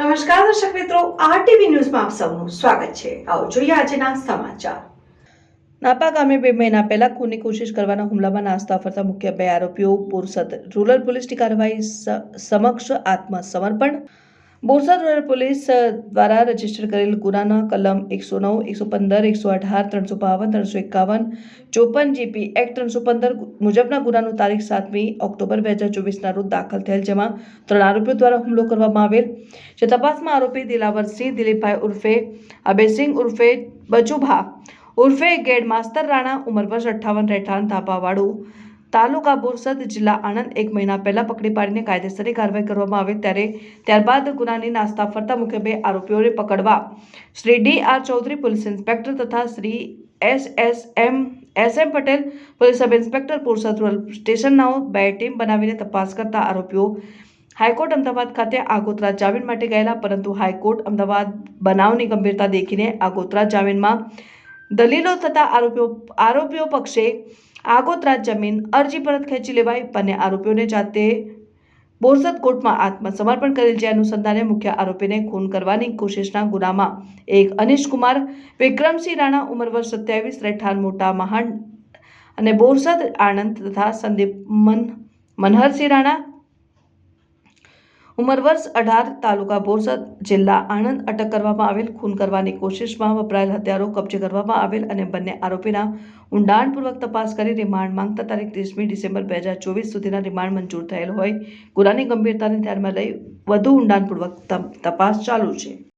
નમસ્કાર દર્શક મિત્રો, આરટીવી ન્યૂઝમાં આપ સૌનું સ્વાગત છે. આવો જોઈએ આજના સમાચાર. નાપા ગામે બે મહિના પહેલા ખૂનની કોશિશ કરવાના હુમલામાં નાસ્તા ફરતા મુખ્ય બે આરોપીઓ પુરસદ. રૂરલ પોલીસની કાર્યવાહી સમક્ષ આત્મસમર્પણ બોરસદ રૂરલ પોલીસ દ્વારા રજિસ્ટર કરેલ ગુનાના કલમ એકસો નવ, એકસો પંદર, એકસો અઢાર, ત્રણસો બાવન, ત્રણસો એકાવન, ચોપન જીપી એક્ટ ત્રણસો પંદર મુજબના ગુનાનું તારીખ સાતમી ઓક્ટોબર બે હજાર ચોવીસના રોજ દાખલ થયેલ, જેમાં ત્રણ આરોપીઓ દ્વારા હુમલો કરવામાં આવેલ. જે તપાસમાં આરોપી દિલાવરસિંહ દિલીપભાઈ ઉર્ફે અભયસિંહ ઉર્ફે બચુભા ઉર્ફે ગેડ માસ્તર રાણા, ઉંમર વર્ષ અઠ્ઠાવન, રહેઠાણ ધાપાવાડું તાલુકા બોરસદ જિલ્લા આણંદ એક મહિના પહેલા પકડી પાડીને કાયદેસરની કાર્યવાહી કરવામાં આવે ત્યારે ત્યારબાદ ગુનાની નાસ્તા ફરતા મુખ્ય બે આરોપીઓને પકડવા Shri D R Chaudhary, police inspector તથા Shri S S M S M Patel, police sub inspector Borsad rural સ્ટેશનનાઓ બે ટીમ બનાવીને તપાસ કરતા આરોપીઓ હાઈકોર્ટ અમદાવાદ ખાતે આગોતરા જામીન માટે ગયેલા, પરંતુ હાઈકોર્ટ અમદાવાદ બનાવની ગંભીરતા દેખીને આગોતરા જામીનમાં દલીલો થતા આરોપીઓ આરોપીઓ પક્ષે આગોતરા જમીન અરજી પરત ખેંચી લેવાઈ બંને આરોપીઓને જાતે બોરસદ કોર્ટમાં આત્મસમર્પણ કરેલ જે અનુસંધાને મુખ્ય આરોપીને ખૂન કરવાની કોશિશના ગુનામાં એક અનિશકુમાર, વિક્રમસિંહ રાણા ઉંમર વર્ષ સત્યાવીસ, રહેઠાણ મોટા મહાન અને બોરસદ આણંદ તથા સંદીપ મન, મનહરસિંહ રાણા ઉંમર વર્ષ અઢાર, તાલુકા બોરસદ, જિલ્લા આણંદ અટક કરવામાં આવેલ, ખૂન કરવાની કોશિશમાં વપરાયેલ હથિયારો કબજે કરવામાં આવેલ અને બંને આરોપીના ઊંડાણપૂર્વક તપાસ કરી રિમાન્ડ માંગતા તારીખ ત્રીસમી ડિસેમ્બર બે હજાર ચોવીસ સુધીના રિમાન્ડ મંજૂર થયેલ હોય. ગુનાની ગંભીરતાને ધ્યાનમાં લઈ વધુ ઊંડાણપૂર્વક તપ- તપાસ ચાલુ છે.